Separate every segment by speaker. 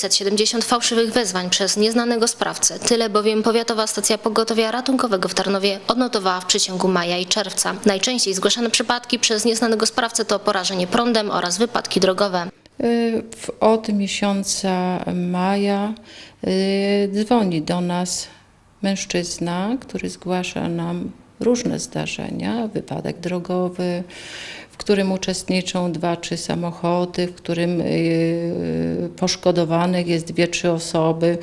Speaker 1: 670 fałszywych wezwań przez nieznanego sprawcę. Tyle bowiem powiatowa stacja pogotowia ratunkowego w Tarnowie odnotowała w przeciągu maja i czerwca. Najczęściej zgłaszane przypadki przez nieznanego sprawcę to porażenie prądem oraz wypadki drogowe.
Speaker 2: Y, Od miesiąca maja y, dzwoni do nas mężczyzna, który zgłasza nam różne zdarzenia, wypadek drogowy, w którym uczestniczą dwa, trzy samochody, w którym y, poszkodowanych jest dwie, trzy osoby.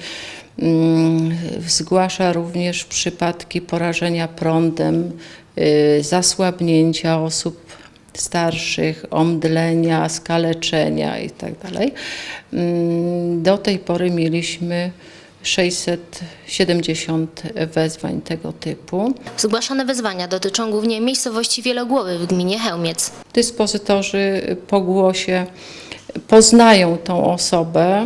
Speaker 2: Mm, Zgłasza również przypadki porażenia prądem, y, zasłabnięcia osób starszych, omdlenia, skaleczenia itd. Mm, Do tej pory mieliśmy 670 wezwań tego typu.
Speaker 1: Zgłaszane wezwania dotyczą głównie miejscowości Wielogłowy w gminie Chełmiec.
Speaker 2: Dyspozytorzy po głosie poznają tą osobę.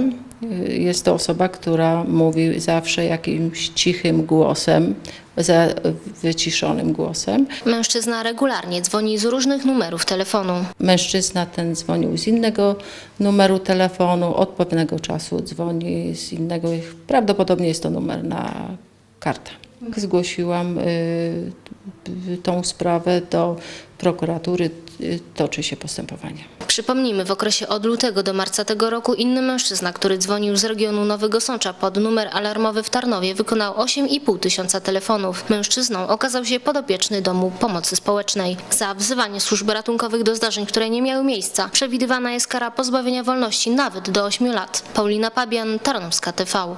Speaker 2: Jest to osoba, która mówi zawsze jakimś cichym głosem, za wyciszonym głosem.
Speaker 1: Mężczyzna regularnie dzwoni z różnych numerów telefonu.
Speaker 2: Mężczyzna ten dzwonił z innego numeru telefonu, od pewnego czasu dzwoni z innego, prawdopodobnie jest to numer na kartę. Zgłosiłam y, y, tą sprawę do prokuratury, y, toczy się postępowanie.
Speaker 1: Przypomnijmy, w okresie od lutego do marca tego roku inny mężczyzna, który dzwonił z regionu Nowego Sącza pod numer alarmowy w Tarnowie, wykonał 8,5 tysiąca telefonów. Mężczyzną okazał się podopieczny Domu Pomocy Społecznej. Za wzywanie służb ratunkowych do zdarzeń, które nie miały miejsca, przewidywana jest kara pozbawienia wolności nawet do 8 lat. Paulina Pabian, Tarnowska TV.